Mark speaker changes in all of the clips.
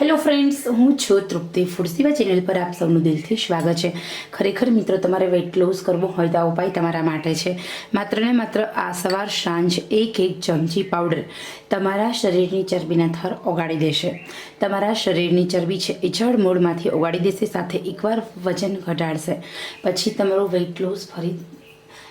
Speaker 1: Hello friends હું છું તૃપ્તિ. ફૂડસીવા channel પર આપ સૌનું દિલથી સ્વાગત છે. ખરેખર, મિત્રો, તમારે વેઇટ લોસ કરવો હોય તો આ ઉપાય તમારા માટે છે. માત્ર ને માત્ર આ સવાર સાંજ એક એક ચમચી પાવડર તમારા શરીરની ચરબીના થર ઓગાળી દેશે. તમારા શરીરની ચરબી છે એ જળ મૂળમાંથી ઓગાળી દેશે, સાથે એકવાર વજન ઘટાડશે. પછી તમારું વેઇટ લોસ ફરી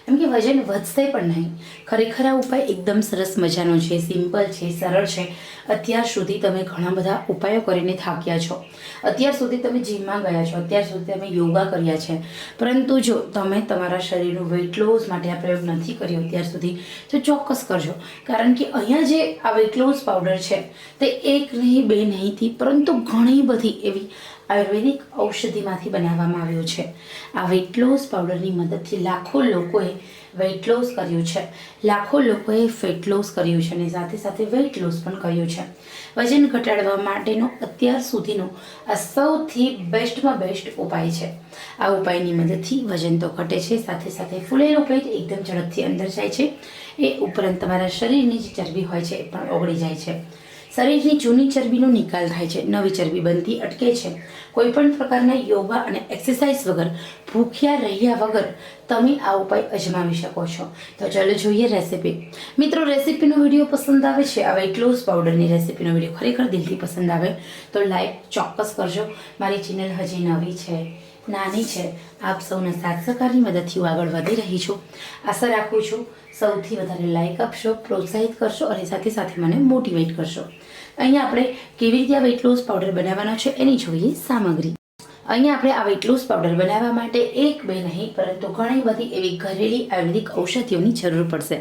Speaker 1: એમ કે વજન વધશે પણ નહીં. ખરેખર આ ઉપાય એકદમ સરસ મજાનો છે, સિમ્પલ છે, સરળ છે. અત્યાર સુધી તમે ઘણા બધા ઉપાયો કરીને થાક્યા છો. અત્યાર સુધી તમે જીમમાં ગયા છો, અત્યાર સુધી તમે યોગા કર્યા છે. પરંતુ જો તમે તમારા શરીરનું વેઇટ લોસ માટે આ પ્રયોગ નથી કર્યો અત્યાર સુધી, તો ચોક્કસ કરજો. કારણ કે અહીંયા જે આ વેઇટ લોસ પાવડર છે, તે એક નહીં, બે નહીંથી પરંતુ ઘણી બધી એવી આયુર્વેદિક ઔષધિમાંથી બનાવવામાં આવ્યો છે. આ વેઇટ લોસ પાવડરની મદદથી લાખો લોકોએ વેઇટ લોસ કર્યું છે. લાખો લોકોએ ફેટ લોસ કર્યું છે અને સાથે સાથે વેઇટ લોસ પણ કર્યું છે. વજન ઘટાડવા માટેનો અત્યાર સુધીનો આ સૌથી બેસ્ટમાં બેસ્ટ ઉપાય છે. આ ઉપાયની મદદથી વજન તો ઘટે છે, સાથે સાથે ફૂલેલો પેટ એકદમ ઝડપથી અંદર જાય છે. એ ઉપરાંત તમારા શરીરની જે ચરબી હોય છે એ પણ ઓગળી જાય છે. શરીરની જૂની ચરબીનો નિકાલ થાય છે, નવી ચરબી બનતી અટકે છે. કોઈ પણ પ્રકારના યોગા અને એક્સરસાઇઝ વગર ભૂખ્યા રહ્યા વગર તમે આ ઉપાય અજમાવી શકો છો. તો ચાલો જોઈએ રેસીપી. મિત્રો, રેસીપીનો વીડિયો પસંદ આવે છે આ લોસ પાવડરની રેસીપીનો વીડિયો ખરેખર દિલથી પસંદ આવે, તો લાઈક ચોક્કસ કરજો. મારી ચેનલ હજી નવી છે. નાની છે. આપ સૌના સાથ સહકારની મદદથી હું આગળ વધી રહી છું. આશા રાખું છું સૌથી વધારે લાઇક આપશો, પ્રોત્સાહિત કરશો અને સાથે સાથે મને મોટિવેટ કરશો. અહીંયા આપણે કેવી રીતે આ વેઇટ લોસ પાવડર બનાવવાનો છે એની જોઈએ સામગ્રી. અહીંયા આપણે આ વેઇટ લોસ પાવડર બનાવવા માટે એક, બે નહીં, પરંતુ ઘણી બધી એવી ઘરેલી આયુર્વેદિક ઔષધિઓની જરૂર પડશે.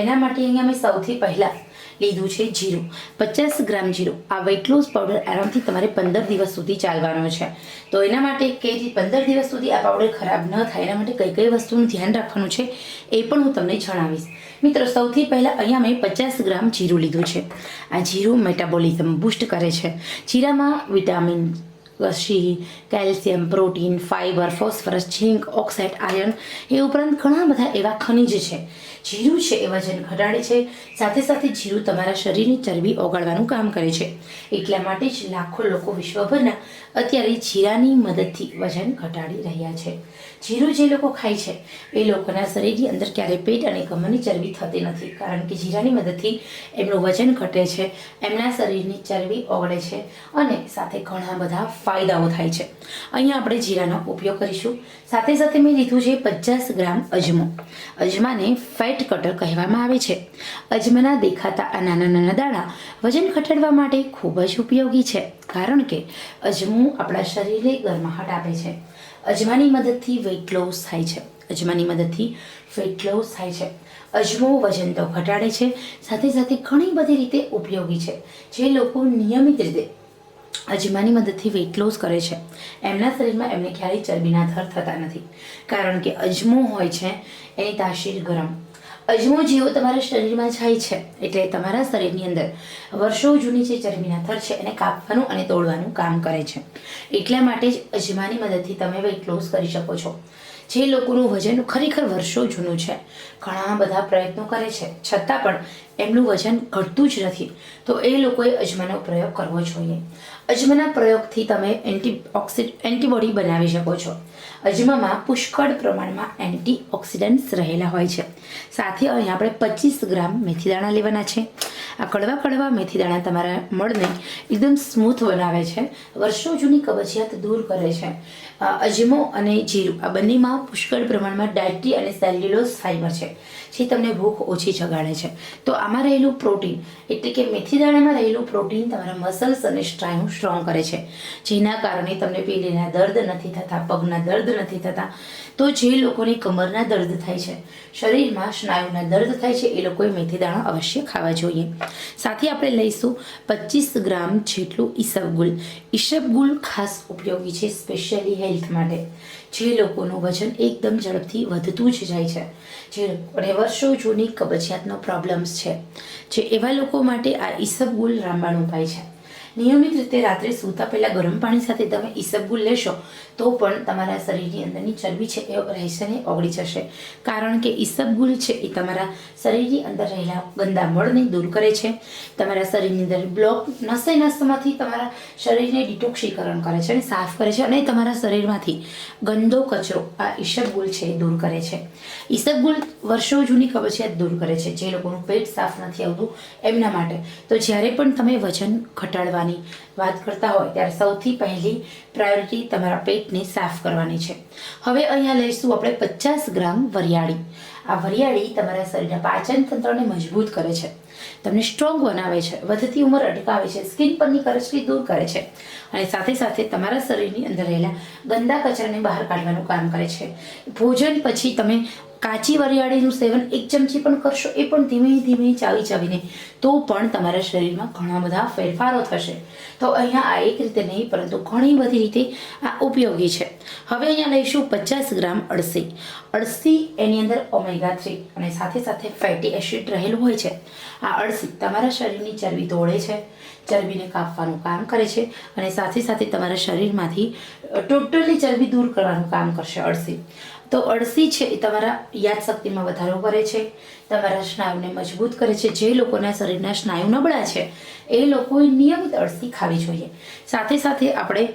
Speaker 1: એના માટે અહીંયા મેં સૌથી પહેલાં લીધું છે જીરું. પચાસ ગ્રામ જીરું. આ વેઇટ લોસ પાવડર આરામથી તમારે પંદર દિવસ સુધી ચાલવાનો છે. તો એના માટે કે જે પંદર દિવસ સુધી આ પાવડર ખરાબ ન થાય, એના માટે કઈ કઈ વસ્તુનું ધ્યાન રાખવાનું છે, એ પણ હું તમને જણાવીશ. મિત્રો, સૌથી પહેલાં અહીંયા મેં પચાસ ગ્રામ જીરું લીધું છે. આ જીરું મેટાબોલિઝમ બૂસ્ટ કરે છે. જીરામાં વિટામિન કશી calcium protein fibre phosphorus zinc oxide iron એ ઉપરાંત ઘણા બધા એવા ખનિજ છે. જીરું છે એ વજન ઘટાડે છે. સાથે સાથે જીરું તમારા શરીરની ચરબી ઓગાળવાનું કામ કરે છે. એટલા માટે જ લાખો લોકો વિશ્વભરના અત્યારે જીરાની મદદથી વજન ઘટાડી રહ્યા છે. જીરું જે લોકો ખાય છે, એ લોકોના શરીરની અંદર ક્યારેય પેટ અને કમરની ચરબી થતી નથી. કારણ કે જીરાની મદદથી એમનું વજન ઘટે છે, એમના શરીરની ચરબી ઓગળે છે અને સાથે ઘણા બધા ફાયદાઓ થાય છે. અહીંયા આપણે જીરાનો ઉપયોગ કરીશું. સાથે સાથે મેં લીધું છે પચાસ ગ્રામ અજમો. અજમાને ફેટ કટર કહેવામાં આવે છે. અજમાના દેખાતા આ નાના નાના દાણા વજન ઘટાડવા માટે ખૂબ જ ઉપયોગી છે, કારણ કે અજમું આપણા શરીરે ગરમાહટ આપે છે. અજમાની મદદથી વેઇટ લોસ થાય છે. અજમાની મદદથી વેઇટ લોસ થાય છે. અજમો વજન તો ઘટાડે છે, સાથે સાથે ઘણી બધી રીતે ઉપયોગી છે, જે લોકો નિયમિત રીતે અજમાની મદદથી વેઇટ લોસ કરે છે. એમના શરીરમાં એમને ક્યારેય ચરબીના થર થતા નથી, કારણ કે અજમો હોય છે, એની તાસીર ગરમ અજમો જેવો તમારા શરીરમાં જાય છે, એટલે તમારા શરીરની અંદર વર્ષો જૂની જે ચરબીના થર છે, એને કાપવાનું અને તોડવાનું કામ કરે છે. એટલા માટે જ અજમાની મદદથી તમે વેઇટ લોસ કરી શકો છો. જે લોકોનું વજન ખરેખર વર્ષો જૂનું છે, ઘણા બધા પ્રયત્નો કરે છે. છતાં પણ એમનું વજન ઘટતું જ નથી, તો એ લોકોએ અજમાનો પ્રયોગ કરવો જોઈએ. અજમાના પ્રયોગથી તમે એન્ટી ઓક્સિડ એન્ટીબોડી બનાવી શકો છો. અજમામાં પુષ્કળ પ્રમાણમાં એન્ટીઓક્સિડન્ટ્સ રહેલા હોય છે. સાથે અહીંયા આપણે પચીસ ગ્રામ મેથીદાણા લેવાના છે. આ કડવા કડવા મેથીદાણા તમારા મળને એકદમ સ્મૂથ બનાવે છે. વર્ષો જૂની કબજિયાત દૂર કરે છે. અજમો અને જીરું આ બંનેમાં પુષ્કળ પ્રમાણમાં ડાયટ્રી અને સેલ્યુલોઝ ફાઇબર છે, જે તમને ભૂખ ઓછી જગાડે છે. તો આમાં રહેલું પ્રોટીન, એટલે કે મેથીદાણામાં રહેલું પ્રોટીન તમારા મસલ્સ અને સ્ટ્રાયું સ્ટ્રોંગ કરે છે. જેના કારણે તમને પેલીના દર્દ નથી થતા, પગના દર્દ નથી થતા. તો જે લોકોને કમરના દર્દ થાય છે, શરીરમાં સ્નાયુના દર્દ થાય છે, એ લોકોએ મેથીદાણા અવશ્ય ખાવા જોઈએ. સાથે આપણે લઈશું પચીસ ગ્રામ જેટલું ઈસબગુલ ઈસબગુલ ખાસ ઉપયોગી છે, સ્પેશિયલી હેલ્થ માટે. જે લોકોનું વજન એકદમ ઝડપથી વધતું જ જાય છે. જે લોકોને વર્ષો જૂની કબજિયાતનો પ્રોબ્લેમ્સ છે. જે એવા લોકો માટે આ ઈસબગુલ રામબાણ ઉપાય છે. નિયમિત રીતે રાત્રે સૂતા પહેલાં ગરમ પાણી સાથે તમે ઈસબગુલ લેશો, તો પણ તમારા શરીરની અંદરની ચરબી છે એ રહેશે ને ઓગળી જશે. કારણ કે ઈસબગુલ છે એ તમારા શરીરની અંદર રહેલા ગંદા મળને દૂર કરે છે. તમારા શરીરની અંદર બ્લોક નસે નસમાંથી તમારા શરીરને ડિટોક્ષીકરણ કરે છે અને સાફ કરે છે અને તમારા શરીરમાંથી ગંદો કચરો આ ઈસબગુલ છે એ દૂર કરે છે. ઈસબગુલ વર્ષો જૂની કબજિયાત દૂર કરે છે. જે લોકોનું પેટ સાફ નથી આવતું એમના માટે. તો જ્યારે પણ તમે વજન ઘટાડવાની વાત કરતા હોય ત્યારે સૌથી પહેલી પ્રાયોરિટી તમારા પેટને સાફ કરવાની છે. હવે અહીંયા લઈશું આપણે પચાસ ગ્રામ વરિયાળી. આ વરિયાળી તમારા શરીરના પાચન તંત્રને મજબૂત કરે છે. તમને સ્ટ્રોંગ બનાવે છે, વધતી ઉંમર અટકાવે છે સ્કિન પરની કરચલી દૂર કરે છે અને સાથે સાથે તમારા શરીરની અંદર રહેલા ગંદા કચરાને બહાર કાઢવાનું કામ કરે છે. ભોજન પછી તમે કાચી વરિયાળીનું સેવન એક ચમચી પણ કરશો એ પણ ધીમે ધીમે ચાવી ચાવીને, તો પણ તમારા શરીરમાં ઘણા બધા ફેરફારો થશે. તો અહીંયા આ એક રીતે નહીં, પરંતુ ઘણી બધી રીતે આ ઉપયોગી છે. હવે અહીંયા લઈશું પચાસ ગ્રામ અળસી. અળસી એની અંદર ઓમેગા થ્રી અને સાથે સાથે ફેટી એસિડ રહેલું હોય છે. આ અળસી તમારા શરીરની ચરબી તોડે છે, ચરબીને કાપવાનું કામ કરે છે અને સાથે સાથે તમારા શરીરમાંથી ટોટલી ચરબી દૂર કરવાનું કામ કરશે અળસી. તો અળસી છે એ તમારા યાદશક્તિમાં વધારો કરે છે. તમારા સ્નાયુને મજબૂત કરે છે. જે લોકોના શરીરના સ્નાયુ નબળા છે, એ લોકોએ નિયમિત અળસી ખાવી જોઈએ. સાથે સાથે આપણે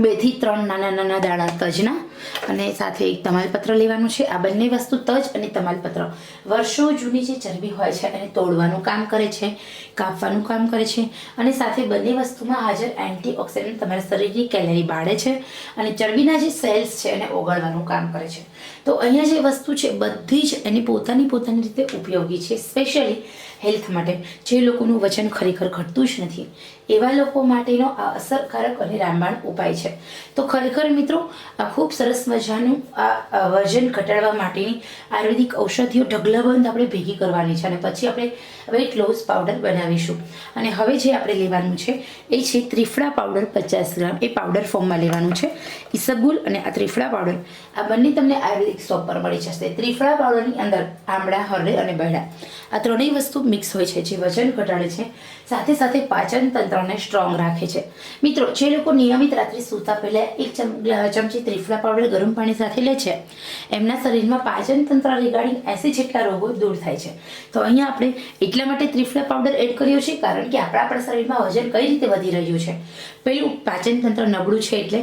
Speaker 1: બેથી ત્રણ નાના નાના દાણા, તજના અને સાથે એક તમાલપત્ર લેવાનું છે. આ બંને વસ્તુ તજ અને તમાલપત્ર વર્ષો જૂની જે ચરબી હોય છે, એને તોડવાનું કામ કરે છે, કાપવાનું કામ કરે છે અને સાથે બંને વસ્તુમાં હાજર એન્ટીઓક્સિડન્ટ તમારા શરીરની કેલરી બાળે છે અને ચરબીના જે સેલ્સ છે, એને ઓગાળવાનું કામ કરે છે. તો અહીંયા જે વસ્તુ છે, બધી જ એની પોતાની પોતાની રીતે ઉપયોગી છે. સ્પેશિયલી હેલ્થ માટે. જે લોકોનું વજન ખરેખર ઘટતું જ નથી. એવા લોકો માટેનો આ અસરકારક અને રામબાણ ઉપાય છે. તો ખરેખર મિત્રો, આ ખૂબ સરસ મજાનું આ વજન ઘટાડવા માટેની આયુર્વેદિક ઔષધિઓ ઢગલાબંધ આપણે ભેગી કરવાની છે. અને પછી આપણે વેઇટ લોસ પાવડર બનાવીશું. અને હવે જે આપણે લેવાનું છે, એ છે ત્રિફળા પાવડર પચાસ ગ્રામ. એ પાવડર ફોર્મમાં લેવાનું છે. ઈસબગુલ અને આ ત્રિફળા પાવડર આ બંને તમને આયુર્વેદિક શોપ પર મળી જશે. ત્રિફળા પાવડરની અંદર આમળા, હરડે અને બહેડા આ ત્રણેય વસ્તુ મિક્સ હોય છે, જે વજન ઘટાડે છે. સાથે સાથે પાચન તંત્રને સ્ટ્રોંગ રાખે છે. મિત્રો, જે લોકો નિયમિત રાત્રે સૂતા પહેલાં એક ચમ ચમચી ત્રિફળા પાવડર ગરમ પાણી સાથે લે છે, એમના શરીરમાં પાચન તંત્ર રિગાર્ડિંગ એસી જેટલા રોગો દૂર થાય છે. તો અહીંયા આપણે એટલા માટે ત્રિફળા પાવડર એડ કર્યો છે, કારણ કે આપણા આપણા શરીરમાં વજન કઈ રીતે વધી રહ્યું છે? પહેલું, પાચન તંત્ર નબળું છે એટલે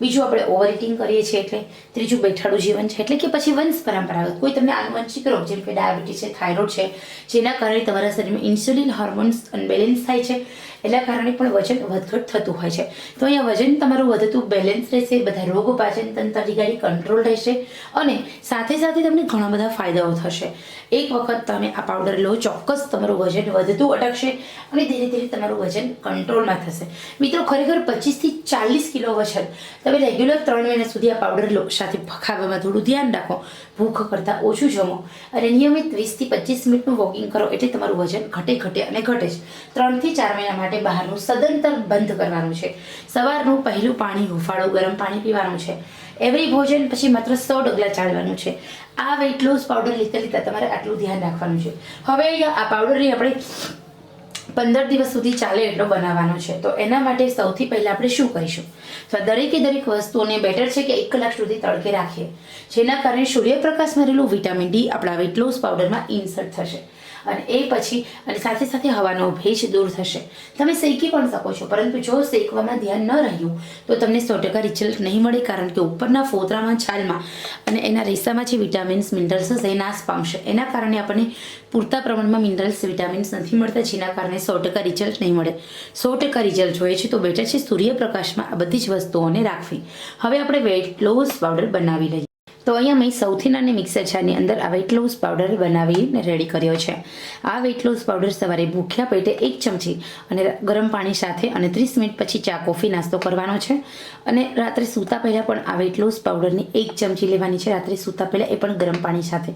Speaker 1: બીજું આપણે ઓવર ઇટિંગ કરીએ છીએ એટલે ત્રીજું બેઠાડું જીવન છે એટલે કે પછી વંશ પરંપરાગત. કોઈ તમને આનુવંશિક રોગ જેમ કે ડાયાબિટીસ છે, થાઇરોઇડ છે, જેના કારણે તમારા શરીરમાં ઇન્સ્યુલિન હોર્મોન્સ અનબેલેન્સ થાય છે. એના કારણે પણ વજન વધઘટ થતું હોય છે. તો અહીંયા વજન તમારું વધતું બેલેન્સ રહેશે, બધા રોગ, પાચન તંત્ર રિગાડી કંટ્રોલ રહેશે અને સાથે સાથે તમને ઘણા બધા ફાયદાઓ થશે. એક વખત તમે આ પાવડર લો, ચોક્કસ તમારું વજન વધતું અટકશે અને ધીરે ધીરે તમારું વજન કંટ્રોલમાં થશે. મિત્રો, ખરેખર પચીસથી ચાલીસ કિલો વજન તમે રેગ્યુલર ત્રણ મહિના સુધી આ પાવડર લો, સાથે ખાવામાં થોડું ધ્યાન રાખો, ભૂખ કરતાં ઓછું જમો અને નિયમિત વીસથી પચીસ મિનિટનું વોકિંગ કરો એટલે તમારું વજન ઘટે ઘટે અને ઘટે જ. ત્રણથી ચાર મહિના માટે બહારનું સદંતર બંધ કરવાનું છે. સવારનું પહેલું પાણી હુંફાળું ગરમ પાણી પીવાનું છે. એવરી ભોજન પછી માત્ર સો ડગલા ચાલવાનું છે. આ વેઇટ લોસ પાવડર લેતા લીધા તમારે આટલું ધ્યાન રાખવાનું છે. હવે આ પાવડરની આપણે પંદર દિવસ સુધી ચાલે એટલો બનાવવાનો છે. તો એના માટે સૌથી પહેલાં આપણે શું કરીશું? તો દરેકે દરેક વસ્તુઓને બેટર છે કે એક કલાક સુધી તડકે રાખીએ. જેના કારણે સૂર્યપ્રકાશમાં રહેલું વિટામિન ડી આપણા વેટ પાવડરમાં ઇન્સર્ટ થશે. અને એ પછી અને સાથે સાથે હવાનો ભેજ દૂર થશે. તમે શેકી પણ શકો છો, પરંતુ જો શેકવામાં ધ્યાન ન રહ્યું, તો તમને સો ટકા રિઝલ્ટ નહીં મળે કારણ કે ઉપરના ફોતરામાં, છાલમાં અને એના રેસામાં જે વિટામિન્સ મિનરલ્સ હશે, એ નાશ પામશે. એના કારણે આપણને પૂરતા પ્રમાણમાં મિનરલ્સ વિટામિન્સ નથી મળતા, જેના કારણે સો ટકા રિઝલ્ટ નહીં મળે. સો ટકા રિઝલ્ટ જોઈએ છે તો બેટર છે સૂર્યપ્રકાશમાં આ બધી જ વસ્તુઓને રાખવી. હવે આપણે વેટ લોસ પાવડર બનાવી લઈએ. તો અહીંયા મેં સૌથી નાની મિક્સર જારની અંદર આ વેટ લોસ પાવડર બનાવીને રેડી કર્યો છે. આ વેટ લોસ પાવડર સવારે ભૂખ્યા પેટે એક ચમચી અને ગરમ પાણી સાથે અને ત્રીસ મિનિટ પછી ચા, કોફી, નાસ્તો કરવાનો છે. અને રાત્રે સૂતા પહેલાં પણ આ વેટ લોસ પાવડરની એક ચમચી લેવાની છે. રાત્રે સૂતા પહેલાં એ પણ ગરમ પાણી સાથે.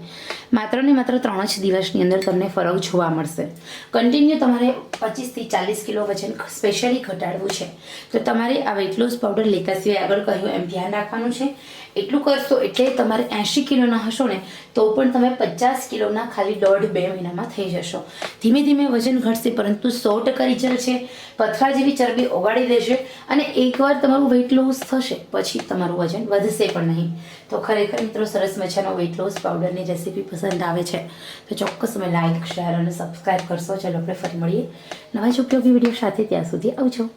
Speaker 1: માત્ર ને માત્ર ત્રણ જ દિવસની અંદર તમને ફરક જોવા મળશે. કન્ટિન્યુ તમારે પચીસથી ચાલીસ કિલો વજન સ્પેશિયલી ઘટાડવું છે. તો તમારે આ વેટ લોસ પાવડર લેતા સિવાય આગળ કહ્યું એમ ધ્યાન રાખવાનું છે. એટલું કરશો એટલે તમારે એંશી કિલોના હશો ને, તો પણ તમે પચાસ કિલોના ખાલી દોઢ બે મહિનામાં થઈ જશો. ધીમે ધીમે વજન ઘટશે, પરંતુ સો ટકા રિઝલ્ટ છે. પથરા જેવી ચરબી ઓગાળી દેશે અને એકવાર તમારું વેઇટ લોસ થશે, પછી તમારું વજન વધશે પણ નહીં. તો ખરેખર મિત્રો, સરસ મજાનો વેઇટ લોસ પાવડરની રેસીપી પસંદ આવે છે. તો ચોક્કસ તમે લાઇક શેર અને સબસ્ક્રાઈબ કરશો. ચાલો આપણે ફરી મળીએ નવા જ ઉપયોગી વીડિયો સાથે ત્યાં સુધી આવજો.